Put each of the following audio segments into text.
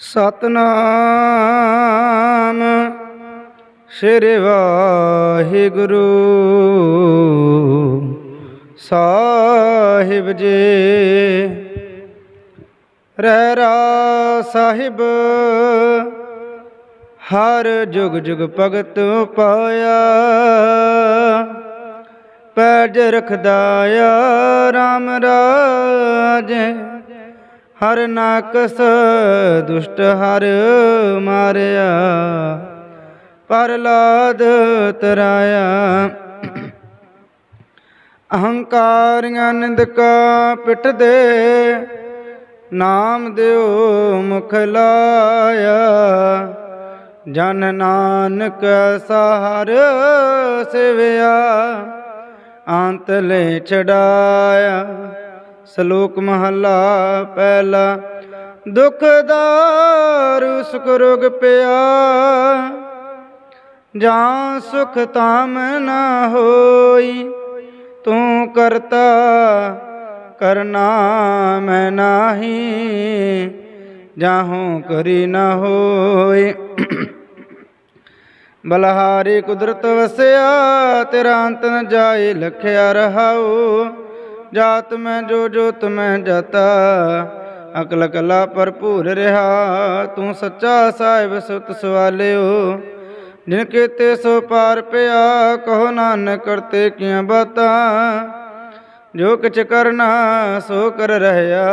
ਸਤਨਾਮ। ਸ੍ਰੀ ਵਾਹਿਗੁਰੂ ਸਾਹਿਬ ਜੀ। ਰਹਿਰਾ ਸਾਹਿਬ, ਹਰ ਜੁਗ ਜੁਗ ਭਗਤ ਪਾਇਆ। ਪੈਜ ਰਖਦਾ ਆ RAM ਰਾਜ। ਹਰ ਨਾਕਸ ਦੁਸ਼ਟ ਹਰ ਮਾਰਿਆ ਪਰਲਾਦ ਤਰਾਇਆ। ਅਹੰਕਾਰੀਆਂ ਨਿੰਦਕਾ ਪਿੱਠ ਦੇ, ਨਾਮ ਦਿਓ ਮੁਖ ਲਾਇਆ। ਜਨ ਨਾਨਕ ਸਹਾਰ ਸਿਵਿਆ, ਅੰਤ ਲੈ ਛਡਾਇਆ। ਸ਼ਲੋਕ ਮਹੱਲਾ ਪਹਿਲਾ, ਦੁਖ ਦਾਰੂ ਸੁਖ ਰੋਗ ਪਿਆ, ਜਾਂ ਸੁਖ ਤਾਮ ਨਾ ਹੋਈ, ਤੂੰ ਕਰਤਾ ਕਰਨਾ ਮੈਂ ਨਾਹੀ, ਜਾਹੂ ਕਰੀ ਨਾ ਹੋਏ ਬਲਹਾਰੀ ਕੁਦਰਤ ਵਸਿਆ, ਤੇਰਾ ਅੰਤ ਨ ਜਾਏ, ਲਖਿਆ ਰਹਾਉ। ਜਾਤ ਮੈਂ ਜੋ ਜੋਤ ਮੈਂ ਜਾਤਾ ਅਕਲ ਕਲਾ ਭਰਪੂਰ ਰਹਾ। ਤੂੰ ਸੱਚਾ ਸਾਹਿਬ ਸੁਤ ਸਵਾਲਿਓ, ਜਿਨ ਕੀਤੇ ਸੋ ਪਾਰ ਪਿਆ, ਕਹੋ ਨਾਨਕ ਕਰਤੇ ਕੀਆਂ ਬਾਤਾਂ। ਜੋ ਕਿਛ ਕਰਨਾ, ਸੋ ਕਰ ਰਹਿਆ।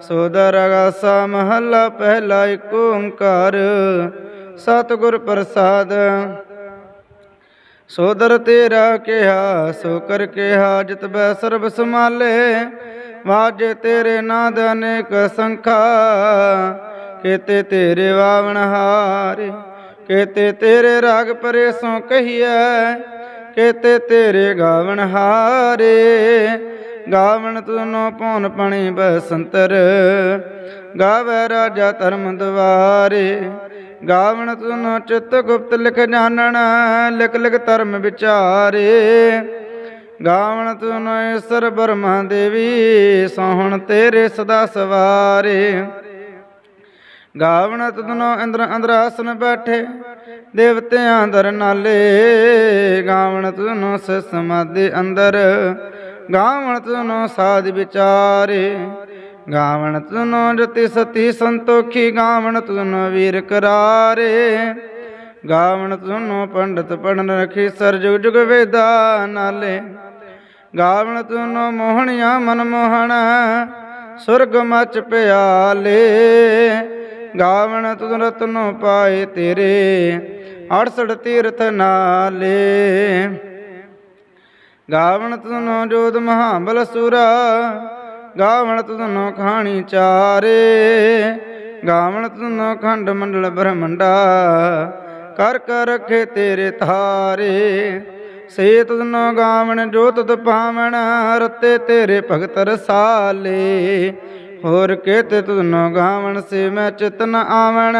ਸੋ ਦਰਗਾਸਾ ਮਹੱਲਾ, ਪਹਿਲਾ ਏਕ ਓੰਕਾਰ। ਸਤਿਗੁਰ ਪ੍ਰਸਾਦ ਸੋਦਰ ਤੇਰਾ ਕਿਹਾ, ਸੋ ਕਰ ਕਿਹਾ, ਜਿਤ ਬੈ ਸਰਬ ਸਮਾਲੇ ਵਾਜੇ ਤੇਰੇ ਨਾਦ ਅਨੇਕ ਸੰਖਾ। ਕੀਤੇ ਤੇਰੇ ਵਾਵਣ ਹਾਰੇ, ਕੀਤੇ ਤੇਰੇ ਰਾਗ ਪਰੇ ਸੋ ਕਹੀਐ। ਕੀਤੇ ਤੇਰੇ ਗਾਵਣ ਹਾਰੇ, ਗਾਵਣ ਤੁਨੋ ਪਉਨ ਪਣੀ ਬਸੰਤਰ। ਗਾਵੇ ਰਾਜਾ ਧਰਮ ਦਵਾਰੇ ਗਾਵਣ ਤੁਨੋ ਚਿਤ ਗੁਪਤ ਲਿਖ ਜਾਣਨ, ਲਿਖ ਲਿਖ ਧਰਮ ਵਿਚਾਰੇ। ਗਾਵਣ ਤੁਨੋ ਈਸ਼ਰ ਬਰਮਾ ਦੇਵੀ, ਸੋਹਣ ਤੇਰੇ ਸਦਾ ਸਵਾਰੇ। ਗਾਵਣ ਤੁਨੋ ਇੰਦਰ ਅੰਦਰ ਆਸਨ ਬੈਠੇ, ਦੇਵਤਿਆਂ ਦਰ ਨਾਲੇ। ਗਾਵਣ ਤੁਨੋ ਸਮਾਦੇ ਅੰਦਰ, ਗਾਵਣ ਤੁਨੋ ਸਾਧ ਵਿਚਾਰੇ। ਗਾਵਣ ਤੁਨੋ ਜਤੀ ਸਤੀ ਸੰਤੋਖੀ ਗਾਵਣ ਤੁਨੋ ਵੀਰ ਕਰਾਰੇ। ਗਾਵਣ ਤੁਨੋ ਪੰਡਤ ਪੜਨ ਰਖੀ ਸਰ ਜੁਗ ਜੁਗ ਵੇਦਾ ਨਾਲੇ। ਗਾਵਣ ਤੁਨੋ ਮੋਹਣੀਆਂ ਮਨ ਮੋਹਣ, ਸੁਰਗ ਮਚ ਪਿਆਲੇ। ਗਾਵਣ ਤੁਨ ਰਤਨੋ ਪਾਏ ਤੇਰੇ 68 ਤੀਰਥ ਨਾਲੇ। ਗਾਵਣ ਤੁਨੋ ਜੋਤ ਮਹਾਬਲ ਸੁਰਾ ਗਾਵਣ ਤੁਨੋ ਖਾਣੀ ਚਾਰੇ ਗਾਵਣ ਤੁਨੋ ਖੰਡ ਮੰਡਲ ਬ੍ਰਹਮੰਡਾ, ਕਰ ਕਰ ਰਖੇ ਤੇਰੇ ਥਾਰੇ ਸੇ ਤੁਨੋ ਗਾਵਣ ਜੋ ਤੁਧ ਪਾਵਣ, ਰਤੇ ਤੇਰੇ ਭਗਤ ਰਸਾਲੇ, ਹੋਰ ਕੇਤੇ ਤੁਨੋ ਗਾਵਣ ਸੇ ਮੈਂ ਚਿਤਨ ਆਵਣ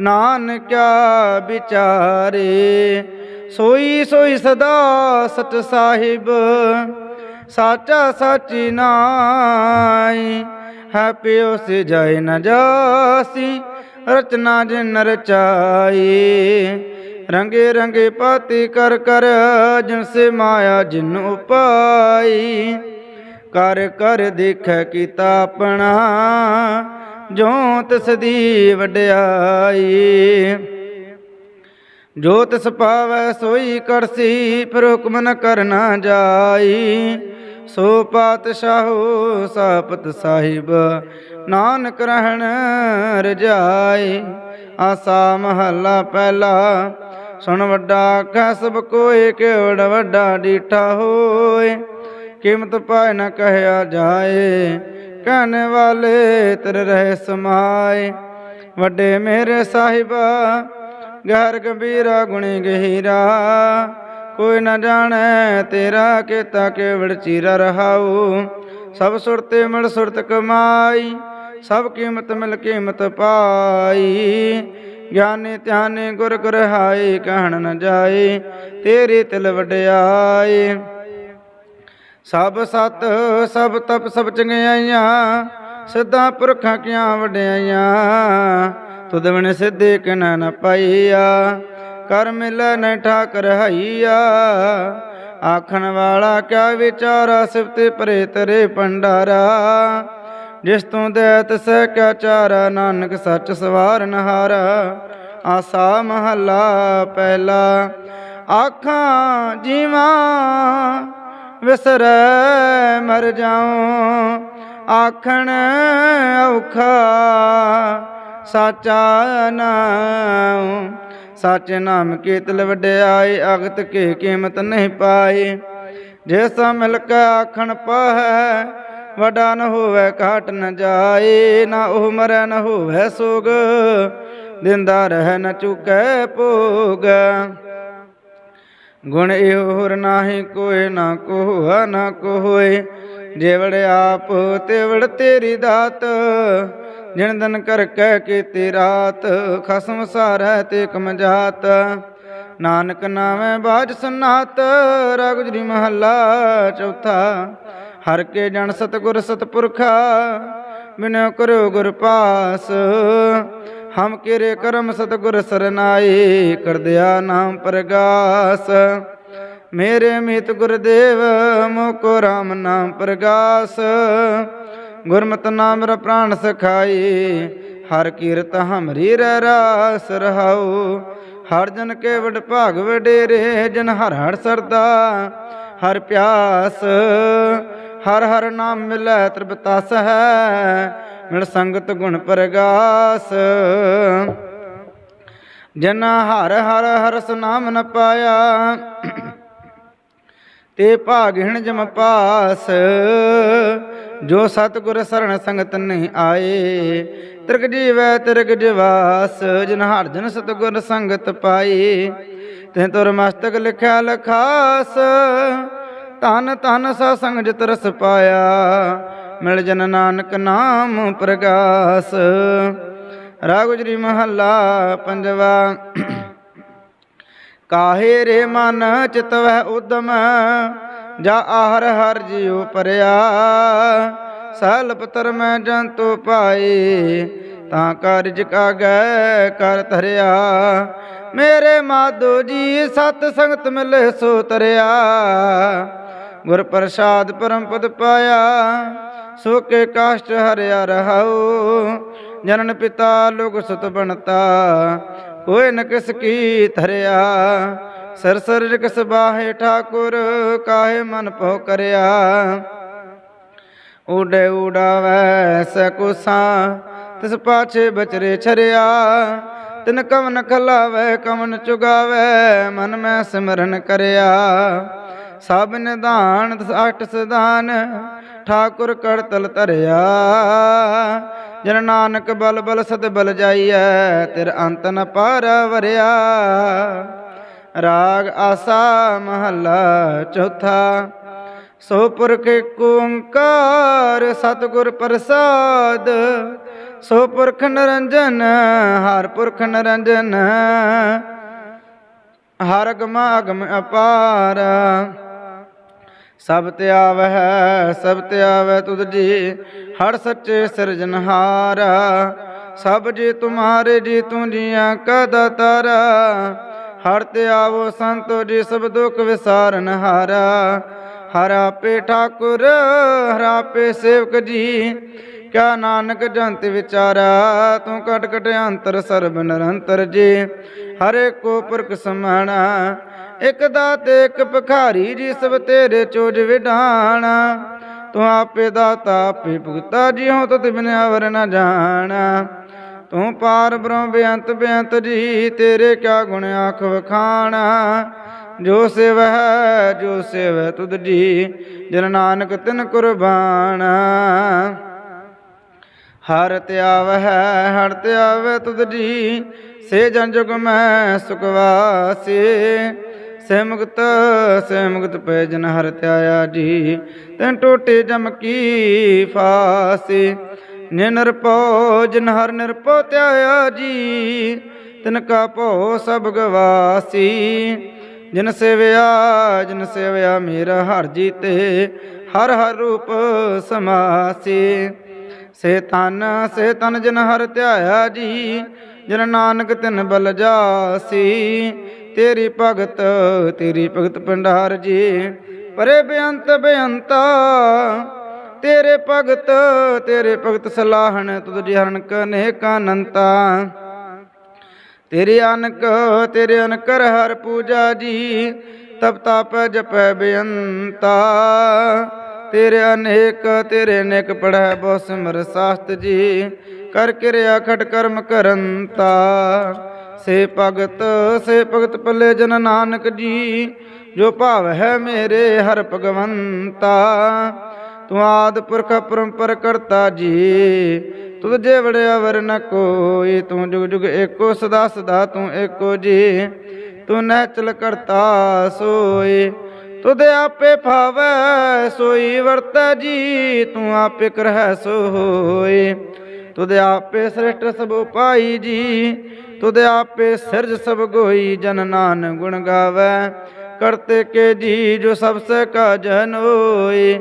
ਨਾਨਕਿਆ ਵਿਚਾਰੇ, ਸੋਈ ਸੋਈ ਸਦਾ ਸਚ ਸਾਹਿਬ ਸਾਚਾ ਸਾਚੀ ਨਾਈ ਹੈ ਪਿਓ ਸੇ ਜਾਏ ਨ ਜਾਸੀ, ਰਚਨਾ ਜਿਨ ਰਚਾਈ। ਰੰਗੇ ਰੰਗੇ ਪਾਤੀ ਕਰ ਕਰ ਜਿਨ ਸੇ ਮਾਇਆ ਜਿਨ ਉਪਾਈ। ਕਰ ਕਰ ਦੇਖੈ ਕੀਤਾ ਆਪਣਾ ਜੋ ਤਿਸ ਦੀ ਵਡਿਆਈ। ਜੋ ਤਿਸ ਪਾਵੈ ਸੋਈ ਕਰਸੀ, ਫਿਰ ਹੁਕਮ ਨ ਕਰਨਾ ਜਾਈ। ਸੋ ਪਾਤਸ਼ਾਹੋ ਸਾਪਤ ਸਾਹਿਬ, ਨਾਨਕ ਰਹਿਣ ਰਜਾਏ ਆਸਾ ਮਹੱਲਾ ਪਹਿਲਾ। ਸੁਣ ਵੱਡਾ ਆਖੈ ਸਭ ਕੋਏ ਕਿਵੜ ਵੱਡਾ ਡੀਠਾ ਹੋਏ ਕੀਮਤ ਪਾਏ ਨ ਕਹਿਆ ਜਾਏ, ਕਹਿਣ ਵਾਲੇ ਤਰ ਰਹਿ ਸਮਾਏ। ਵੱਡੇ ਮੇਰੇ ਸਾਹਿਬਾ, ਗਹਿਰ ਗੰਭੀਰਾ ਗੁਣੀ ਗਹੀਰਾ ਕੋਈ ਨਾ ਜਾਣੈ ਤੇਰਾ ਕੀਤਾ ਕੇਵਲ ਚੀਰਾ ਰਹਾਉ। ਸਭ ਸੁਰਤੇ ਮਿਲ ਸੁਰਤ ਕਮਾਈ, ਸਭ ਕੀਮਤ ਮਿਲ ਕੀਮਤ ਪਾਈ। ਗਿਆਨੀ ਧਿਆਨੀ ਗੁਰ ਗੁਰਹਾਈ ਕਹਿਣ ਨ ਜਾਏ, ਤੇਰੀ ਤਿਲ ਵਡਿਆਏ ਸਭ ਸਤ, ਸਭ ਤਪ, ਸਭ ਚੰਗਿਆਈਆਂ, ਸਿੱਧਾ ਪੁਰਖਾਂ ਕੀਆਂ ਵਡਿਆਈਆਂ। ਤੁਧ ਬਿਨ ਸਿੱਧੇ ਕਿਨਾ ਨ ਪਾਈਆ। ਕਰ ਮਿਲੈ ਨ ਠਾਕਰ ਹਈਆ। ਆਖਣ ਵਾਲਾ ਕਿਆ ਵਿਚਾਰਾ ਸਿਫਤੇ ਪਰੇ ਤਰੇ ਭੰਡਾਰਾ ਜਿਸ ਤੂੰ ਦੇ ਸਹਿ ਕਿਆ ਚਾਰਾ, ਨਾਨਕ ਸੱਚ ਸਵਾਰਨ ਹਾਰਾ ਆਸਾ ਮਹੱਲਾ ਪਹਿਲਾ। ਆਖਾਂ, ਜੀਵਾਂ ਵਿਸਰੈ, ਮਰ ਜਾਉ। ਆਖਣ, ਔਖਾ, ਸਾਚਾ ਨਾਮ ਸਾਚੇ ਨਾਮ ਕੀਤਲ ਵਡਿਆਈ, ਅਗਤ ਕੀ ਕੀਮਤ ਨਹੀਂ ਪਾਈ। ਜੇ ਸਾ ਮਿਲ ਕੇ ਆਖਣ ਪਾਹੈ, ਵਡਾ ਨ ਹੋਵੇ ਘਾਟ ਨ ਜਾਏ ਨਾ ਉਹ ਮਰੈ ਨ ਹੋਵੇ ਸੋਗ, ਦਿੰਦਾ ਰਹਿ ਨ ਚੁਕੈ ਭੋਗ। ਗੁਣ ਇਹੋ ਹੋਰ ਨਾਹੀ ਕੋਏ ਨਾ ਕੋਹਾ, ਨਾ ਕੋਏ ਜੇਵੜ ਆਪ ਤੇਵੜ ਤੇਰੀ ਦਾਤ ਜਿਨ ਦਿਨ ਕਰ ਕਹਿ ਕੀਤੀ ਰਾਤ, ਖਸਮ ਸਾਰੈ ਤੇ ਕਮ ਜਾਤ। ਨਾਨਕ ਨਾਮੈ ਬਾਜ ਸੁਨਾਤ ਰਗੁਜਰੀ ਮਹੱਲਾ ਚੌਥਾ। ਹਰ ਕੇ ਜਨ ਸਤਗੁਰ ਸਤਪੁਰਖਾ, ਬਿਨੋ ਕਰੋ ਗੁਰ ਪਾਸ। ਹਮ ਕਿਰੇ ਕਰਮ ਸਤਗੁਰ ਸਰਨਾਈ ਕਰਦਿਆ ਨਾਮ ਪ੍ਰਗਾਸ। ਮੇਰੇ ਮਿਤ ਗੁਰਦੇਵ, ਮੋਕੋ RAM ਨਾਮ ਪ੍ਰਗਾਸ। ਗੁਰਮਤਿ ਨਾਮ ਰ ਪ੍ਰਾਨ ਸਖਾਈ, ਹਰ ਕੀਰਤ ਹਮਰੀ ਰਹਿ ਰਾਸ ਰਹਾਉ। ਹਰ ਜਨ ਕੇ ਵਡ ਭਾਗ ਵਡੇਰੇ, ਜਨ ਹਰ ਹਰ ਸਰਦਾ, ਹਰ ਪਿਆਸ। ਹਰ ਹਰ ਨਾਮ ਮਿਲੈ ਤ੍ਰਿਪਤਾਸ ਹੈ, ਮਿਲ ਸੰਗਤ ਗੁਣ ਪ੍ਰਗਾਸ। ਜਨ ਹਰ ਹਰ ਹਰਸ ਨਾਮ ਨ ਪਾਇਆ, ਤੇ ਭਾਗਿਣ ਜਮ ਪਾਸ। ਜੋ ਸਤਗੁਰ ਸਰਣ ਸੰਗਤ ਨਹੀਂ ਆਏ ਤਿਰਗ ਜੀਵੈ ਤਿਰਗ ਜਵਾਸ, ਜਿਨ ਹਰ ਜਨ ਸਤਗੁਰ ਸੰਗਤ ਪਾਈ ਤੇ ਤੁਰ ਮਸਤਕ ਲਿਖਿਆ ਲਖਾਸ ਤਨ ਤਨ ਸਾ ਸੰਗ ਜਿਤ ਰਸ ਪਾਇਆ। ਮਿਲ ਜਨ ਨਾਨਕ ਨਾਮ ਪ੍ਰਗਾਸ। ਰਾਗੁਜਰੀ ਮਹੱਲਾ ਪੰਜਵਾ, ਕਾਹੇ ਰੇ ਮਨ ਚਿਤਵੈ ਉਦਮ ਜਾ ਆਹਰ ਹਰ ਜਿਉ ਪਰਿਆ। ਸਹਲ ਪਤਰ ਮੈਂ ਜੰਤੂ ਪਾਈ, ਤਾਂ ਕਾਰਜ ਕਾਗੈ ਕਰ ਧਰਿਆ। ਮੇਰੇ ਮਾਧੋ ਜੀ ਸਤ ਸੰਗਤ ਮਿਲੇ ਸੋ ਤਰਿਆ। ਗੁਰ ਪ੍ਰਸਾਦ ਪਰਮ ਪਦ ਪਾਇਆ, ਸੋ ਕੇ ਕਾਸ਼ਟ ਹਰਿਆ ਰਹਾਉ। ਜਨਨ ਪਿਤਾ ਲੋਕ ਸੁਤ ਬਣਤਾ ਕੋਇ ਨ ਕਿਸ ਕੀ ਧਰਿਆ। ਸਰ ਸਰ ਬਾਹੇ ਠਾਕੁਰ, ਕਾਹੇ ਮਨ ਪਉ ਕਰਿਆ? ਉਡੇ ਉਡਾਵੈ ਸਕੁਸਾ ਤਿਸ ਪਾਛੇ ਬਚਰੇ ਛਰਿਆ। ਤਿਨ ਕਵਨ ਖਲਾਵੈ, ਕਵਨ ਚੁਗਾਵੈ, ਮਨ ਮੈਂ ਸਿਮਰਨ ਕਰਿਆ। ਸਭ ਨਿਧਾਨ ਦਸ ਅਠ ਸਦਾਨ ਠਾਕੁਰ ਕਰਤਲ ਧਰਿਆ। ਜਨ ਨਾਨਕ ਬਲ ਬਲ ਸਦ ਬਲ ਜਾਈਐ, ਤਿਰ ਅੰਤ ਨ ਪਾਰ ਵਰਿਆ। ਰਾਗ ਆਸਾ ਮਹੱਲਾ ਚੌਥਾ। ਸੋ ਪੁਰਖ ਏਕ ਓੰਕਾਰ ਸਤਿਗੁਰ ਪ੍ਰਸਾਦ। ਸੋ ਪੁਰਖ ਨਰੰਜਨ, ਹਰ ਪੁਰਖ ਨਰੰਜਨ। ਹਰ ਅਗਮ ਅਗਮ ਅਪਾਰ। ਸਭ ਤੇ ਆਵਹਿ, ਸਭ ਤੇ ਆਵੈ ਤੁਧ ਜੀ, ਹਰ ਸੱਚੇ ਸਿਰਜਨਹਾਰ ਸਭ ਜੀ ਤੁਮਾਰੇ ਜੀ ਤੂੰ ਜੀਆਂ ਕਦਾ ਤਾਰਾ ਹਰ ਤੇ ਆਵੋ ਸੰਤੋ ਜੀ ਸਭ ਦੁਖ ਵਿਸਾਰਨ ਹਾਰਾ। ਹਰਾ ਪੇ ਠਾਕੁਰ, ਹਰਾ ਆਪੇ ਸੇਵਕ ਜੀ, ਕਿਆ ਨਾਨਕ ਜੰਤ ਵਿਚਾਰਾ, ਤੂੰ ਕਟ ਕਟ ਅੰਤਰ ਸਰਬ ਨਿਰੰਤਰ ਜੀ। ਹਰੇ ਕੋ ਪੁਰਖ ਸਮਾਣਾ, ਇਕ ਦਾਤੇ, ਇਕ ਭਖਾਰੀ ਜੀ, ਸਭ ਤੇਰੇ ਚੋਜ ਵਿਢਾਣਾ ਤੂੰ ਆਪੇ ਦਾਤਾ, ਆਪੇ ਭੁਗਤਾ, ਜਿਉ ਤਤ ਬਿਨ ਅਵਰ ਨ ਜਾਣਾ। ਤੂੰ ਪਾਰ ਬ੍ਰਹਮ ਬੇਅੰਤ ਬੇਅੰਤ ਜੀ, ਤੇਰੇ ਕਿਆ ਗੁਣ ਆਖ ਵਖਾਣਾ? ਜੋ ਸਿਵ ਹੈ ਜੋ ਸਿਵ ਤੁਧ ਜੀ, ਜਨ ਨਾਨਕ ਤਿਨ ਕੁਰਬਾਨ। ਹਰ ਧਿਆਵਹਿ ਹਰ ਧਿਆਵੈ ਤੁਧ ਜੀ, ਸੇ ਜਨ ਜੁਗ ਮੈਂ ਸੁਖ ਵਾਸੀ। ਸੇ ਮੁਕਤ ਸੇ ਮੁਕਤ ਪੈ ਜਨ ਹਰ ਤਿਆਇਆ ਜੀ, ਤੈਨ ਟੋਟੇ ਜਮ ਕੀ ਫਾਸੀ। ਨਿਰਪਉ ਜਿਨ ਹਰ ਨਿਰਪੋ ਧਿਆਇਆ ਜੀ ਤਿਨ ਕਾ ਭਉ ਸਭ ਗਵਾਸੀ। ਜਿਨ ਸੇਵਿਆ ਜਿਨ ਸੇਵਿਆ ਮੇਰਾ ਹਰ ਜੀਤੇ, ਹਰ ਹਰ ਰੂਪ ਸਮਾਸੀ। ਸੇ ਤਨ ਸੇ ਤਨ ਜਿਨ ਹਰ ਧਿਆਇਆ ਜੀ, ਜਿਨ ਨਾਨਕ ਤਿਨ ਬਲ ਜਾਸੀ। ਤੇਰੀ ਭਗਤ ਤੇਰੀ ਭਗਤ ਭੰਡਾਰ ਜੀ, ਪਰੇ ਬੇਅੰਤ ਬੇਅੰਤਾ ਤੇਰੇ ਭਗਤ ਤੇਰੇ ਭਗਤ ਸਲਾਹਣ, ਤੁਧ ਜਹਰਨ ਕਨੇ ਕਾਨੰਤਾ ਤੇਰੇ ਅਨਕ, ਤੇਰੇ ਅਨਕਰ ਹਰ ਪੂਜਾ ਜੀ ਤਪ ਤਪ ਜਪੈ ਬੇਅੰਤਾ। ਤੇਰੇ ਅਨੇਕ ਤੇਰੇ ਅਨੇਕ ਪੜੈ ਬਹੁ ਸਿਮਰ ਸਾਸਤ ਜੀ, ਕਰ ਕਿਰਿਆ ਖਟ ਕਰਮ ਕਰੰਤਾ। ਸੇ ਭਗਤ ਸੇ ਭਗਤ ਪੱਲੇ ਜਨ ਨਾਨਕ ਜੀ, ਜੋ ਭਾਵ ਹੈ ਮੇਰੇ ਹਰ ਭਗਵੰਤਾ। ਤੂੰ ਆਦ ਪੁਰਖ ਪਰੰਪਰ ਕਰਤਾ ਜੀ। ਤੁਧ ਜੇ ਵੜਿਆ ਵਰ ਨ ਕੋਈ, ਤੂੰ ਜੁਗ ਜੁਗ ਏਕੋ ਸਦਾ ਸਦਾ ਤੂੰ ਏਕੋ ਜੀ। ਤੂੰ ਨਹਿਚਲ ਕਰਤਾ ਸੋਈ, ਤੁਧ ਆਪੇ ਭਾਵੈ ਸੋਈ, ਵਰਤੈ ਜੀ, ਤੂੰ ਆਪੇ ਕਰਹਿ ਸੋਈ। ਤੁਧ ਆਪੇ ਸ੍ਰਿਸ਼ਟ ਸਭ ਉਪਾਈ ਜੀ, ਤੁਧ ਆਪੇ ਸਿਰਜ ਸਭ ਗੋਈ, ਜਨ ਨਾਨ ਗੁਣ ਗਾਵੈ। ਕਰਤੇ ਕੇ ਜੀ ਜੋ ਸਭ ਸੇ ਕਾ ਜਨ ਹੋਏ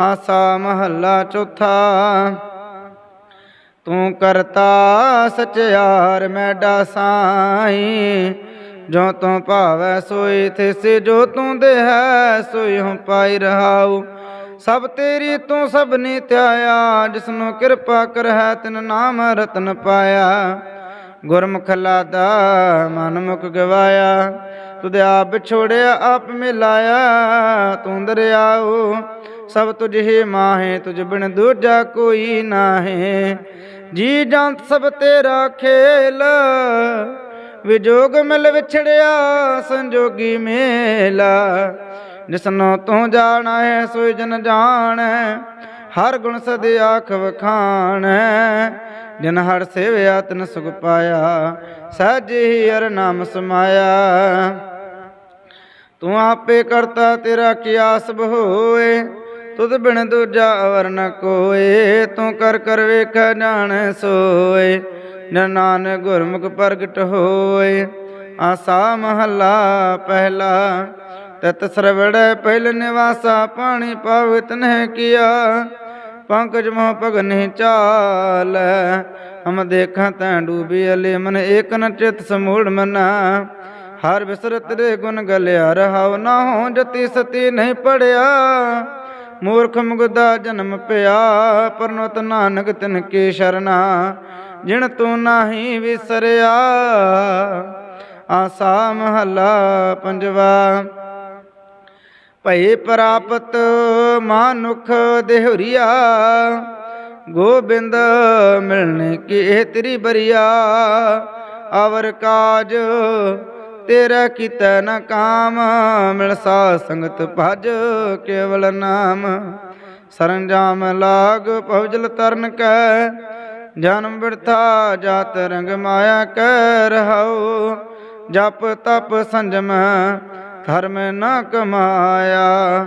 ਆਸਾ ਮਹੱਲਾ ਚੌਥਾ। ਤੂੰ ਕਰਤਾ ਸਚਿਆਰ ਮੈਡਾ ਸਾਈ ਜੋ ਤੂੰ ਭਾਵੈ, ਸੋਈ ਥਿਸ, ਜੋ ਤੂੰ ਦੇ ਹੈ ਸੋਈ ਹਉ ਪਾਈ ਰਹਾਉ। ਸਭ ਤੇਰੀ ਤੂੰ ਸਭਨੀ ਧਿਆਇਆ, ਜਿਸਨੂੰ ਕਿਰਪਾ ਕਰਹਿ, ਤਿਨ ਨਾਮ ਰਤਨ ਪਾਇਆ। ਗੁਰਮੁਖ ਲਾਦਾ, ਮਨ ਮੁਖ ਗਵਾਇਆ। ਤੁਧ ਆਪ ਛੋੜਿਆ ਆਪ ਮਿਲਾਇਆ। ਤੂੰ ਦਰਿਆਉ ਸਭ ਤੁਝ ਹੀ ਮਾਹੇ, ਤੁਝ ਬਿਨ ਦੂਜਾ ਕੋਈ ਨਾਹੀ। ਜੀ ਜੰਤ ਸਭ ਤੇਰਾ ਖੇਲ ਵਿਜੋਗ ਮਿਲ ਵਿਛੜਿਆ, ਸੰਜੋਗੀ ਮੇਲਾ। ਜਿਸਨੋ ਤੂੰ ਜਾਣਾ ਹੈ ਸੋਈ ਜਨ ਜਾਣੈ, ਹਰ ਗੁਣ ਸਦ ਆਖ ਵਖਾਣੈ। ਜਿਨ ਹਰ ਸੇਵਿਆ, ਤਨ ਸੁਖ ਪਾਇਆ, ਸਹਿਜ ਹੀ ਹਰ ਨਾਮ ਸਮਾਇਆ। ਤੂੰ ਆਪੇ ਕਰਤਾ, ਤੇਰਾ ਕੀਆ ਸਭ ਹੋਏ ਤੁਧ ਬਿਨ ਦੂਜਾ ਅਵਰ ਨ ਕੋਏ, ਤੂੰ ਕਰ ਕਰ ਵੇਖ ਜਾਣ ਸੋਏ। ਨਾਨਕ ਗੁਰਮੁਖ ਪ੍ਰਗਟ ਹੋਏ, ਆਸਾ ਮਹੱਲਾ ਪਹਿਲਾ। ਤਤ ਸਰਵੜੈ ਪਹਿਲ ਨਿਵਾਸਾ, ਪਾਣੀ ਪਾਵਿਤ ਨਹਿ ਕੀਆ। ਪੰਕਜ ਮੋਹ ਭਗਨੇ ਚਾਲ, ਹਮ ਦੇਖਾਂ ਤੈ ਡੂਬੀ ਅਲੇ, ਮਨ ਏਕ ਨ ਚਿਤ ਸਮੂੜ ਮਨਾ। ਹਰ ਵਿਸਰਤ ਰੇ ਗੁਣ ਗਲਿਆ, ਰਹਾਉ ਨਾ ਹੋ ਜਤੀ ਸਤੀ ਨਹੀਂ ਪੜਿਆ। ਮੂਰਖ ਮੁਗਦਾ ਜਨਮ ਪਿਆ, ਪਰਨੋਤ ਨਾਨਕ ਤਿਨ ਕੀ ਸ਼ਰਨਾ ਜਿਣ ਤੂੰ ਨਾਹੀ ਵਿਸਰਿਆ। ਆਸਾ ਮਹੱਲਾ ਪੰਜਵਾ, ਭਈ ਪ੍ਰਾਪਤ ਮਾਨੁਖ ਦੇਹੁਰੀਆ, ਗੋਬਿੰਦ ਮਿਲਣੇ ਕੀ ਇਹ ਤੇਰੀ ਬਰੀਆ। ਅਵਰ ਕਾਜ ਤੇਰਾ ਕੀਤਾ ਨਾ ਕਾਮ, ਮਿਲ ਸਾ ਸੰਗਤ ਭਜ ਕੇਵਲ ਨਾਮ। ਸਰੰਜਾਮ ਲਾਗ ਪਵਜਲ ਤਰਨ ਕੈ, ਜਨਮ ਬਿਰਥਾ ਜਾਤ ਰੰਗ ਮਾਇਆ ਕਹਿ ਰਹਾਉ। ਜਪ ਤਪ ਸੰਜਮ ਧਰਮ ਨ ਕਮਾਇਆ,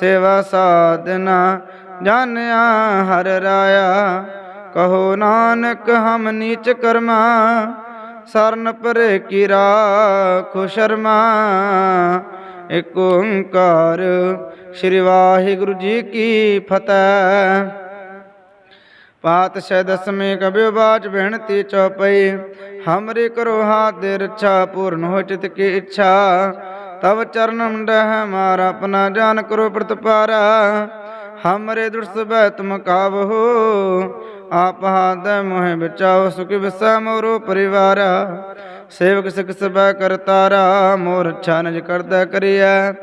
ਸੇਵਾ ਸਾਧਨਾ ਜਾਣਿਆ ਹਰ ਰਾਇਆ। ਕਹੋ ਨਾਨਕ ਹਮ ਨੀਚ ਕਰਮਾ ਸਰਨ ਪਰੇ ਕੀ ਰਾਖੋ ਸ਼ਰਮਾ ਏਕ ਓੰਕਾਰ। ਸ੍ਰੀ ਵਾਹਿਗੁਰੂ ਜੀ ਕੀ ਫਤਿਹ। ਪਾਤਸ਼ਾਹ ਦਸਵੇਂ ਕਬਿਓ ਬਾਚ ਬਹਿਣਤੀ ਚੌਪਈ, ਹਮਰੇ ਕਰੋ ਹਾਥ ਦੇ ਰੱਛਾ, ਪੂਰਨ ਹੋ ਚਿਤ ਕੀ ਇੱਛਾ। ਤਬ ਚਰਨ ਮੰਡੈ ਮਾਰਾ, ਆਪਣਾ ਜਾਨ ਕਰੋ ਪ੍ਰਤਪਾਰਾ। ਹਮਰੇ ਦੁਰਸ ਬੈ ਤੁਮ ਕਾਵਹੋ ਆਪ ਹਾਦ ਮੋਹਿ ਬਚਾਓ ਸੁਖ ਵਿਸਾ ਮੋਰੋ ਸੇਵਕ ਸਿਖ ਸਬੈ ਕਰਤਾਰਾ ਮੋਰ ਅੱਛਾ ਕਰਦਾ ਕਰਿਆ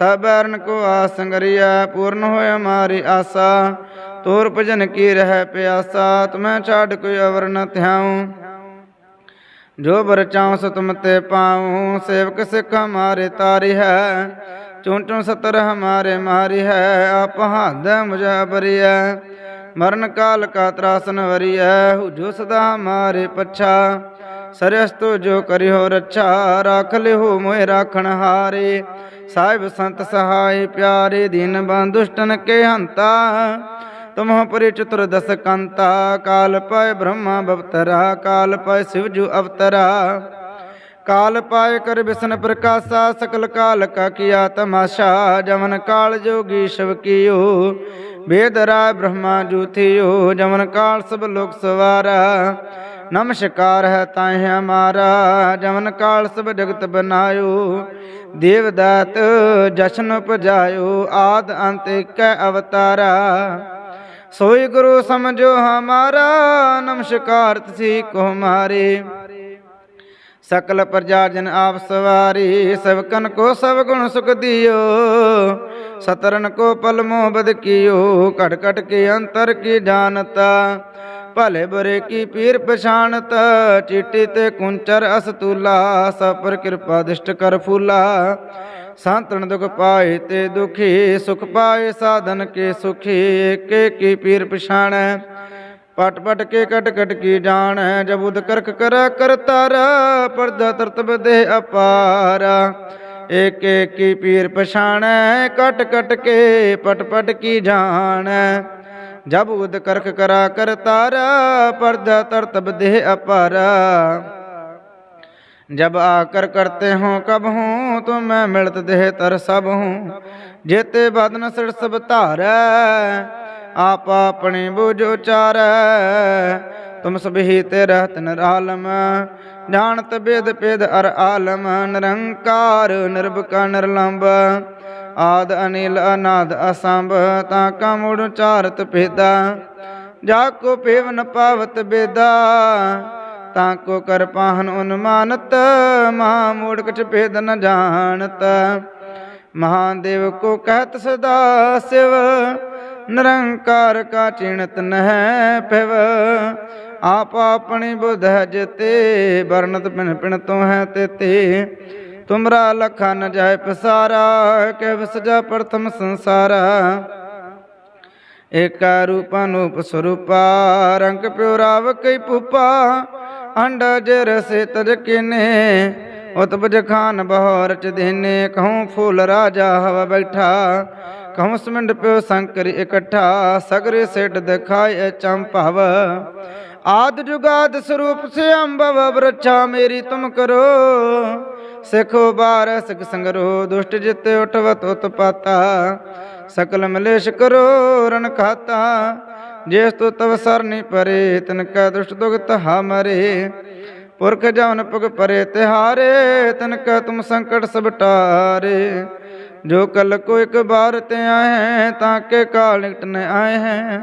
ਸਬਰਨ ਕੋ ਆਸੰਗਰਿਆ ਪੂਰਨ ਹੋਇ ਹਮਾਰੀ ਆਸਾ ਤੋਰ ਭਜਨ ਕੀ ਰਹਿ ਪਿਆਸਾ ਤੁਮੈ ਛਾੜ ਕੋਈ ਅਵਰ ਨ ਧਿਆਉ ਜੋ ਬਰ ਚਾਉ ਤੇ ਪਾਉ ਸੇਵਕ ਸਿਖ ਹਮਾਰੇ ਤਾਰੀ ਹੈ ਚੁਣ ਚੁਣ ਸਤਰ ਹਮਾਰੇ ਮਾਰੀ ਹੈ, ਆਪ ਹੱਦ ਮੁਝਾ ਬਰੀਐ ਮਰਨ ਕਾਲ ਕਾ ਤਰਾਸਨ ਵਰੀਐ, ਹੁਜੋ ਸਦਾ ਹਮਾਰੇ ਪਛਾ। ਸਰਸਤੋ ਜੋ ਕਰਿਓ ਰੱਛਾ, ਰਾਖ ਲਿਓ ਮੋਹਿ ਰਾਖਣ ਹਾਰੇ। ਸਾਹਿਬ ਸੰਤ ਸਹਾਈ ਪਿਆਰੇ, ਦੀਨ ਬੰਦੁਸ਼ਟਨ ਕੇ ਹੰਤਾ। ਤੁਮਹ ਪਰਿ ਚਤੁਰਦਸ ਕੰਤਾ, ਕਾਲ ਪੈ ਬ੍ਰਹਮਾ ਬਵਤਰਾ, ਕਾਲ ਪੈ ਸਿਵ ਜੁ ਅਵਤਰਾ। ਕਾਲ ਪਾਇ ਕਰ ਬਿਸਨ ਪ੍ਰਕਾਸ਼ਾ, ਸਕਲ ਕਾਲ ਕਾ ਕੀਆ ਤਮਾਸ਼ਾ ਜਮਨ ਕਾਲ ਜੋਗੀ ਸ਼ਿਵ ਕੀਓ। ਵੇਦ ਰਾय ਬ੍ਰਹਮਾ ਜੂਥਿਓ ਜਮਨ ਕਾਲ ਸਭ ਲੋਕ ਸਵਾਰਾ। ਨਮਸਕਾਰ ਹੈ ਤਾਹਿ ਹਮਾਰਾ ਜਮਨ ਕਾਲ ਸਭ ਜਗਤ ਬਨਾਇਓ। ਦੇਵਦਾਤ ਜਸ਼ਨ ਉਪਜਾਇਓ, ਆਦ ਅੰਤ ਕੈ ਅਵਤਾਰਾ। ਸੋਈ ਗੁਰੂ ਸਮਝੋ ਹਮਾਰਾ, ਨਮਸਕਾਰ ਤਸੀ ਕੋ ਮਾਰੇ। ਸਕਲ ਪ੍ਰਜਾ ਜਨ ਆਪ ਸਵਾਰੀ ਸਵਕਨ ਕੋ ਸਭ ਗੁਣ ਸੁਖ ਦਿਓ। ਸਤਰਨ ਕੋ ਪਲ ਮੋਹ ਬਦ ਕੀਓ ਘਟ ਘਟ ਕੇ ਅੰਤਰ ਕੀ ਜਾਣਤਾ। ਭਲੇ ਬੁਰੇ ਕੀ ਪੀਰ ਪਛਾਨਤ ਚੀਟੀ ਤੇ ਕੁੰਚਰ ਅਸਤੂਲਾ, ਸਭ ਪਰ ਕਿਰਪਾ ਦਿਸ਼ਟ ਕਰ ਫੂਲਾ। ਸੰਤਨ ਦੁਖ ਪਾਏ ਤੇ ਦੁਖੀ, ਸੁਖ ਪਾਏ ਸਾਧਨ ਕੇ ਸੁਖੀ ਏਕੇ ਕੀ ਪੀਰ ਪਛਾਣੈ। ਪਟ ਪਟ ਕੇ ਕਟ ਕਟ ਕੀ ਜਾਣੈ ਜਬ ਉਦ ਕਰਕ ਕਰ ਕਰਤਾਰ ਪਰਦਾ ਤਰਤਬ ਦੇ ਅਪਾਰ ਏਕ ਏਕ ਕੀ ਪੀਰ ਪਛਾਣੈ ਕਟ ਕਟ ਕੇ ਪਟ ਪਟ ਕੀ ਜਾਣੈ ਜਬ ਉਦ ਕਰਕ ਕਰਾ ਕਰਤਾਰ ਪਰਦਾ ਤਰਤਬ ਦੇ ਅਪਾਰ जब आकर करते हो कब हूँ तो मैं मिलत देह तर सब हूँ जेते बदन सिर सब ਆਪ ਆਪਣੇ ਬੁਝ ਉਚਾਰੈ। ਤੁਮ ਸਭੀ ਤੇ ਰਹਤ ਨਰਾਲਮ ਜਾਣਤ ਬੇਦ ਪੇਦ ਅਰ ਆਲਮ। ਨਿਰੰਕਾਰ ਨਿਰਭਕਾ ਨਿਰਲੰਭ ਆਦ ਅਨਿਲ ਅਨਾਦ ਅਸੰਭ। ਤਾਂ ਕਾ ਮੁੜ ਉਚਾਰਤ ਭੇਦਾ। ਜਾ ਕੋ ਪੇਵਨ ਪਾਵਤ ਬੇਦਾ। ਤਾਂ ਕੋ ਕਰਪਾਹਨ ਉਨਮਾਨਤ। ਮਹਾ ਮੂੜ ਕਛ ਭੇਦ ਨ ਜਾਣਤ। ਮਹਾਦੇਵ ਕੋ ਕਹਿਤ ਸਦਾ ਸਿਵ। ਨਿਰੰਕਾਰ ਕਾ ਚਿਣਤ ਨਹਿ ਪਿਵ, ਆਪ ਆਪਣੀ ਬੁਧ ਜਤੇ ਵਰਨਤ ਪਿਨ ਪਿਨ ਤੋ ਹੈ ਤੇਤੇ। ਤੁਮਰਾ ਲਖਾ ਨ ਜਾਏ ਪਸਾਰਾ, ਕਹਿ ਵਸਜਾ ਪ੍ਰਥਮ ਸੰਸਾਰਾ। ਏਕਾ ਰੂਪਾ ਨੂਪ ਸਰੂਪਾ, ਰੰਗ ਪਿਉ ਰਾਵ ਕਈ ਪੂਪਾ ਅੰਡਾ ਜਰ ਸੇ ਤਜ ਕਿਨੇ। ਉਤਪਜ ਖਾਨ ਬਹੋਰ ਚ ਦੇਨੇ, ਕਹੂੰ ਫੂਲ ਰਾਜਾ ਹਵਾ ਬੈਠਾ। ਕਹੂੰ ਸਮਿੰਡ ਪਿਓ ਸੰਕਰ ਇਕੱਠਾ, ਸਗਰੇ ਸੇਟ ਦਿਖਾਏ ਚੰਪਵ। ਆਦ ਜੁਗਾਦ ਸਰੂਪ ਸੇ ਅੰਬਵ ਬ੍ਰਛਾ ਮੇਰੀ ਤੁਮ ਕਰੋ। ਸਿਖੋ ਬਾਰ ਸਿਖ ਸੰਗਰੋ, ਦੁਸ਼ਟ ਜਿਤੇ ਉਠਵਤ ਉਤਪਾਤਾ। ਸਕਲ ਮਲੇਸ਼ ਕਰੋ ਰਨ ਖਾਤਾ। ਜਿਸ ਤੋ ਤਵ ਸਰਨੀ ਪਰੇ, ਤਿਨ ਕੈ ਦੁਸ਼ਟ ਦੁਗਤ ਹਾ ਮਰੇ ਪੁਰਖ ਜਨ ਪਗ ਪਰੇ ਤਿਹਾਰੇ, ਤਿਨ ਕੈ ਤੁਮ ਸੰਕਟ ਸਭ ਟਾਰੇ ਜੋ ਕਲ ਕੋ ਇੱਕ ਬਾਰ ਤੇ ਆਏ ਤਾਂ ਕੇ ਕਾਲ ਨਿਕਟ ਨ ਆਏ ਹੈ।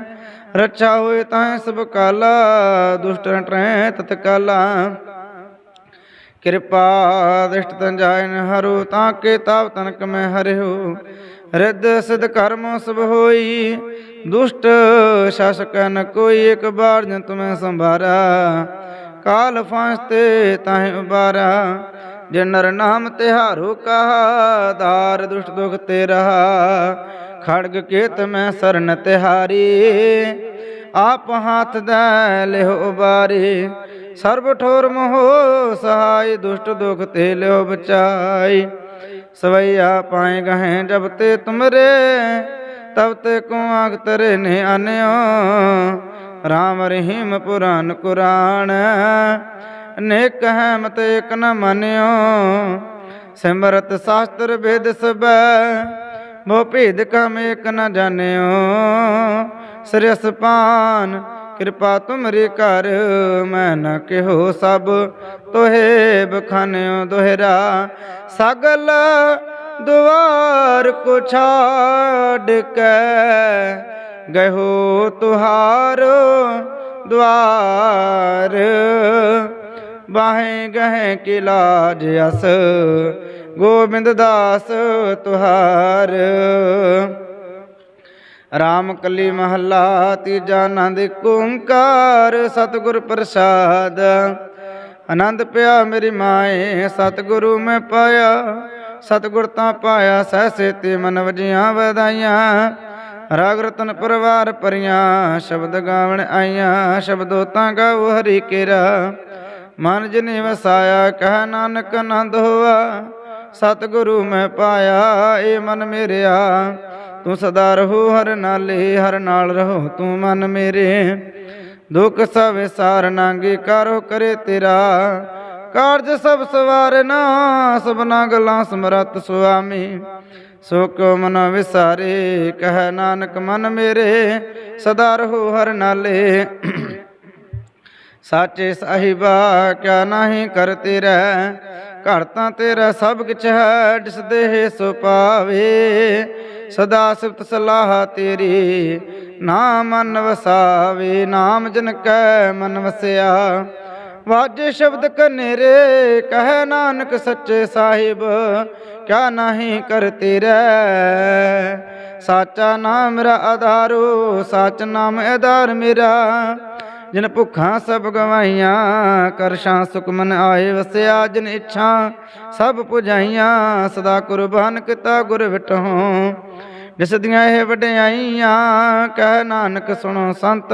ਰੱਛਾ ਹੋਏ ਤਾਂ ਸਭ ਕਾਲਾ, ਦੁਸ਼ਟ ਟਰੈ ਤਤ ਕਾਲਾ ਕਿਰਪਾ ਦ੍ਰਿਸ਼ਟ ਤਨ ਜਾਇਨ ਹਰੋ, ਤਾਂ ਕੇ ਤਾਪ ਤਨਕ ਮੈਂ ਹਰਿਓ। ਰਿੱਧ ਸਿਧ ਕਰਮ ਸਭ ਹੋਈ, ਦੁਸ਼ਟ ਸ਼ਾਸਕ ਨ ਕੋਈ ਇੱਕ ਬਾਰ ਜਨ ਤੁਮੈ ਸੰਭਾਰਾ। ਕਾਲ ਫਾਂਸ ਤੇ ਤਾਹਿ ਉਬਾਰਾ। ਜੇ ਨਰ ਨਾਮ ਤਿਹਾਰੋ ਕਹਾ ਦਾਰ ਦੁਸ਼ਟ ਦੁਖ ਤੇ ਰਹਾ ਖੜਗ ਕੇਤ ਮੈਂ ਸਰਨ ਤਿਹਾਰੀ, ਆਪ ਹਾਥ ਦੇ ਲਿਓ ਬਾਰੀ ਸਰਬ ਠੋਰ ਮੋਹ ਸਹਾਈ, ਦੁਸ਼ਟ ਦੁਖ ਤੇ ਲਿਓ ਬਚਾਈ। ਸਵਈਆ ਪਾਏ ਗਹੇ ਜਬ ਤੇ ਤੁਮਰੇ, ਤਬ ਤੇ ਕੋ ਆਗ ਤਰੇ ਨੇ ਆਨਿਓ ਰਾਮ ਰਹੀਮ ਪੁਰਾਨ ਕੁਰਾਨ ਨੇਕ ਹੈ ਮਤ ਇਕ ਨ ਮੰਨਿਓ। ਸਿਮਰਤ ਸ਼ਾਸਤਰ ਵੇਦ ਸਬੈ ਮੋ ਭੇਦ ਕਮ ਇਕ ਨ ਜਾਣਿਓ। ਸ੍ਰਿਸ ਪਾਨ ਕਿਰਪਾ ਤੁਮਰੀ ਕਰ, ਮੈਂ ਨ ਕਿਹੋ ਸਭ ਤੋਹੇ ਬਖਾਨਿਓ ਦੋਹਰਾ। ਸਗਲ ਦੁਆਰ ਕੋ ਛਾੜ ਕੇ ਗਹੋ ਤੁਹਾਰੋ ਦੁਆਰ। ਬਾਹੇ ਗਹਿ ਕੀ ਲਾਜ ਅਸ, ਗੋਬਿੰਦ ਦਾਸ ਤੁਹਾਰ। ਰਾਮ ਕਲੀ ਮਹੱਲਾ, ਤੀਜਾ ਆਨੰਦ ਏਕ ਓੰਕਾਰ, ਸਤਿਗੁਰ ਪ੍ਰਸਾਦ। ਆਨੰਦ ਪਿਆ ਮੇਰੀ ਮਾਏ, ਸਤਿਗੁਰੂ ਮੈਂ ਪਾਇਆ। ਸਤਿਗੁਰ ਤਾਂ ਪਾਇਆ ਸਹਿਸੇ ਤੇ ਮਨ ਵਜੀਆਂ ਵਧਾਈਆਂ। ਰਾਗ ਰਤਨ ਪਰਵਾਰ ਪਰੀਆਂ ਸ਼ਬਦ ਗਾਵਣ ਆਈਆਂ ਸ਼ਬਦੋ ਤਾਂ ਗਾਉ ਹਰੀ ਕੇਰਾ। ਮਨ ਜਿਨੇ ਵਸਾਇਆ, ਕਹਿ ਨਾਨਕ ਆਨੰਦ ਹੋਆ। ਸਤਿਗੁਰੂ ਮੈਂ ਪਾਇਆ, ਏ ਮਨ ਮੇਰਿਆ। ਤੂੰ ਸਦਾ ਰਹੋ ਹਰ ਨਾਲੇ, ਹਰ ਨਾਲ ਰਹੋ ਤੂੰ ਮਨ ਮੇਰੇ। ਦੁੱਖ ਸਭ ਸਾਰ ਨਾਂਗੇ, ਕਰੋ ਕਰੇ ਤੇਰਾ। ਕਾਰਜ ਸਭ ਸਵਾਰਨਾ ਸਭਨਾ ਗੱਲਾਂ ਸਮਰਤ ਸੁਆਮੀ। ਸੋ ਕਿਉ ਮਨ ਵਿਸਾਰੇ, ਕਹਿ ਨਾਨਕ ਮਨ ਮੇਰੇ। ਸਦਾ ਰਹੋ ਹਰ ਨਾਲੇ। ਸਾਚੇ ਸਾਹਿਬਾ, ਕਿਆ ਨਹੀਂ ਕਰਤੇ ਰਹਿ? ਘਰ ਤਾਂ ਤੇਰਾ ਸਭ ਕਿਛ ਹੈ ਜਿਸ ਦੇਹ ਸੋ ਪਾਵੇ। ਸਦਾ ਸਿਫਤ ਸਲਾਹ ਤੇਰੀ, ਨਾਮ ਮਨ ਵਸਾਵੇ ਨਾਮ ਜਨ ਕੈ ਮਨ ਵਸਿਆ, ਵਾਜੇ ਸ਼ਬਦ ਕਨੇਰੇ। ਕਹਿ ਨਾਨਕ ਸੱਚੇ ਸਾਹਿਬ, ਕਿਆ ਨਹੀਂ ਕਰਤੇ ਰਹਿ? ਸਾਚਾ ਨਾਮ ਮੇਰਾ ਆਧਾਰੋ, ਸੱਚ ਨਾਮ ਆਧਾਰ ਮੇਰਾ। ਜਿਨ ਭੁੱਖਾਂ ਸਭ ਗਵਾਈਆਂ ਕਰਸ਼ਾਂ ਸੁਖਮਨ ਆਏ ਵਸਿਆ, ਜਿਨ ਇੱਛਾ ਸਭ ਪੁਜਾਈਆਂ, ਸਦਾ ਕੁਰਬਾਨ ਕੀਤਾ ਗੁਰ ਵਿਟਹੁ। ਜਿਸ ਦੀਆਂ ਇਹ ਵਡਿਆਈਆਂ, ਕਹਿ ਨਾਨਕ ਸੁਣੋ ਸੰਤ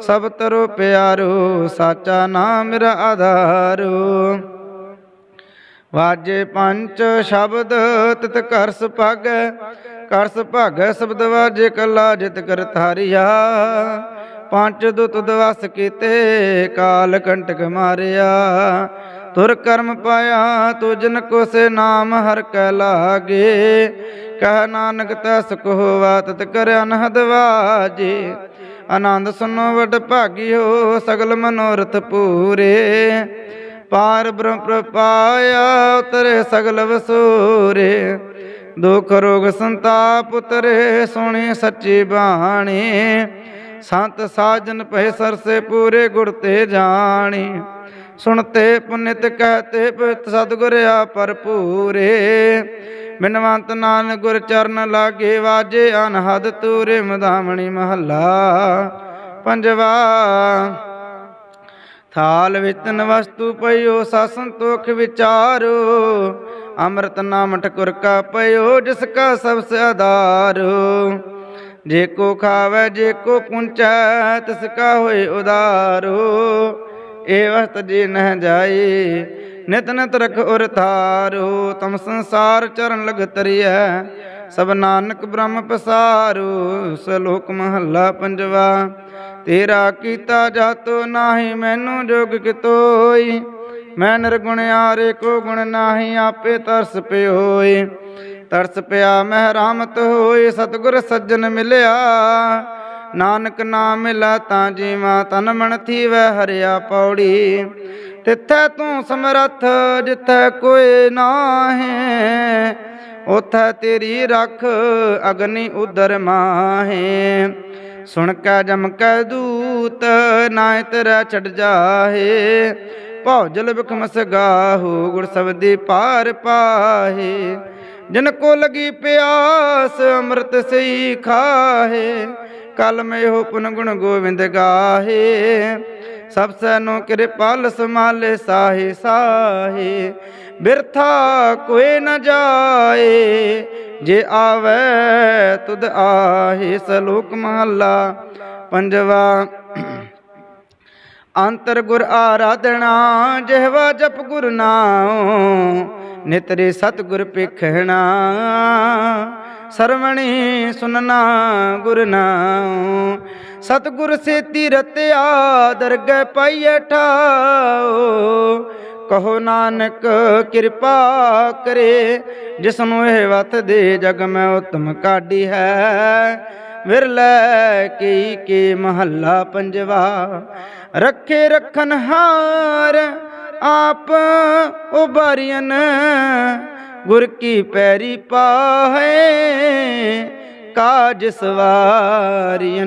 ਸਭ ਤਰੋ ਪਿਆਰੋ, ਸਾਚਾ ਨਾਮ ਮੇਰਾ ਆਧਾਰੋ। ਵਾਜੇ ਪੰਜ ਸ਼ਬਦ, ਤਿਤ ਕਰਸ ਸੁਭਾਗ। ਕਰਸ ਸੁਭਾਗ ਸ਼ਬਦ ਵਾਜੇ, ਕਲਾ ਜਿਤ ਕਰ ਥਾਰਿਆ ਪੰਜ ਦੁਤ ਦਵਸ ਕੀਤੇ, ਕਾਲ ਕੰਟਕ ਮਾਰਿਆ। ਤੁਰ ਕਰਮ ਪਾਇਆ ਤੂ ਜਨ ਕੋ ਸੇ ਨਾਮ ਹਰ ਕੈ ਲਾਗੇ। ਕਹ ਨਾਨਕ ਤੈ ਸੁਖ ਹੋਵਾ ਤਤ ਕਰ ਅਨਹਦ ਵਾਜੇ ਆਨੰਦ ਸੁਨੋ ਵਡ ਭਾਗਿਓ ਸਗਲ ਮਨੋਰਥ ਪੂਰੇ। ਪਾਰ ਬ੍ਰਹਮ ਪ੍ਰਪਾਇਆ ਉਤਰੇ ਸਗਲ ਵਸੂਰੇ। ਦੁਖ ਰੋਗ ਸੰਤਾਪ ਉਤਰੇ ਸੋਹਣੀ ਸੱਚੀ ਬਾਣੀ। ਸੰਤ ਸਾਜਨ ਪਹਿ ਸਰਸੇ ਪੂਰੇ ਗੁਰ ਤੇ ਜਾਣੀ। ਸੁਣਤੇ ਪੁਨਿਤ ਕਹਤੇ ਪਿਤ ਸਤਿਗੁਰ ਆ ਭਰਪੂਰੇ। ਬਿਨਵੰਤ ਨਾਨਕ ਗੁਰ ਚਰਨ ਲਾਗੇ ਵਾਜੇ, ਅਨਹਦ ਤੂਰੇ ਮਧਾਮਣੀ ਮਹੱਲਾ। ਪੰਜਵਾ, ਥਾਲ ਵਿਤਨ ਵਸਤੂ ਪਇਓ ਸਾ ਸੰਤੋਖ ਵਿਚਾਰੋ। ਅੰਮ੍ਰਿਤ ਨਾਮ ਠਕੁਰ ਕਾ ਪਇਓ ਜਿਸ ਕਾ ਸਭ ਸੇ ਆਧਾਰੋ। ਜੇ ਕੋ ਖਾਵੇ, ਜੇ ਕੋ ਪੁੰਚੈ, ਤਿਸ ਕਾ ਹੋਏ ਉਦਾਰੋ। ਏ ਵਸਤ ਜੇ ਨਹਿ ਜਾਏ, ਨਿਤ ਨਿਤ ਰਖ ਉਰ ਥਾਰੋ ਤਮ ਸੰਸਾਰ ਚਰਨ ਲਗ ਤਰੀਐ, ਸਭ ਨਾਨਕ ਬ੍ਰਹਮ ਪਸਾਰੋ। ਸਲੋਕ ਮਹੱਲਾ ਪੰਜਵਾ, ਤੇਰਾ ਕੀਤਾ ਜਾਤੋ ਨਾਹੀ, ਮੈਨੂੰ ਜੋਗ ਕਿਤੋਈ। ਮੈਂ ਨਿਰਗੁਣ ਆਰੇ, ਕੋ ਗੁਣ ਨਾਹੀ, ਆਪੇ ਤਰਸ ਪਿਓਈ। ਤਰਸ ਪਿਆ ਮਹਿ ਰਾਮਤ ਹੋਏ ਸਤਿਗੁਰ ਸੱਜਣ ਮਿਲਿਆ। ਨਾਨਕ ਨਾਮ ਮਿਲਾ ਤਾਂ ਜੀਵਾ ਤਨ ਮਨ ਥੀਵੈ ਹਰਿਆ ਪੌੜੀ। ਤਿੱਥੈ ਤੂੰ ਸਮਰੱਥ ਜਿੱਥੈ ਕੋਈ ਨਾਹੇ ਉਥੈ ਤੇਰੀ ਰਖ ਅਗਨੀ ਉਦਰ ਮਾਹੇ। ਸੁਣ ਕੈ ਜਮ ਕੈ ਦੂਤ ਨਾਇ ਤੇਰਾ ਛੜ ਜਾਹੇ। ਭੌਜਲ ਬਿਖਮ ਗਾਹੂ ਗੁਰ ਸਬਦੀ ਪਾਰ ਪਾਹੇ। ਜਿਨ ਕੋ ਲਗੀ ਪਿਆਸ, ਅੰਮ੍ਰਿਤ ਸਈ ਖਾਹੇ ਕਲ ਮੇ ਹੋ ਪੁਨ ਗੁਣ ਗੋਵਿੰਦ ਗਾਹੇ। ਸਭ ਸੈਨੋ ਕਿਰਪਾਲ ਸਮਾਲੇ ਸਾਹੇ ਸਾਹੇ। ਬਿਰਥਾ ਕੋਏ ਨ ਜਾਏ, ਜੇ ਆਵੇ ਤੁਧ ਆਹੇ। ਸਲੋਕ ਮਹੱਲਾ ਪੰਜਵਾ। ਅੰਤਰ ਗੁਰ ਆਰਾਧਣਾ ਜਿਹਵਾ ਜਪ ਗੁਰ ਨਾਮ ਨਿਤਰੇ ਸਤਿਗੁਰ ਪੇਖਣਾ ਸਰਵਣੀ ਸੁਨਨਾ ਗੁਰ ਨਾਮ ਸਤਿਗੁਰ ਸੇਤੀ ਰਤਿਆ ਦਰਗਹਿ ਪਾਈਐ ਠਾਓ ਕਹੋ ਨਾਨਕ ਕਿਰਪਾ ਕਰੇ, ਜਿਸ ਨੂੰ ਇਹ ਵਤ ਦੇ ਜਗ ਮੈਂ ਉਤਮ ਕਾਢੀ ਹੈ। ਵਿਰਲੇ ਕੀ ਕੀ ਮਹੱਲਾ ਪੰਜਵਾ, ਰੱਖੇ ਰਖਨ ਹਾਰ ਆਪ ਉਬਾਰੀਆਂ ਗੁਰ ਕੀ ਪੈਰੀ ਪਾਹੇ, ਕਾਜ ਸਵਾਰੀਆਂ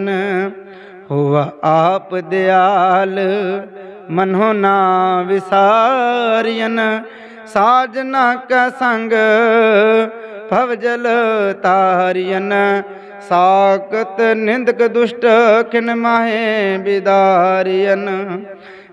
ਹੋਵਾ ਆਪ ਦਿਆਲ ਮਨੋ ਨਾ ਵਿਸਾਰੀਆਂ ਸਾਜਨਾ ਕਾ ਸੰਗ, ਭਵ ਜਲ ਤਾਰੀਆਂ ਸਾਕਤ ਨਿੰਦਕ ਦੁਸ਼ਟ ਖਿਨ ਮਾਹੇ ਬਿਦਾਰੀਆਂ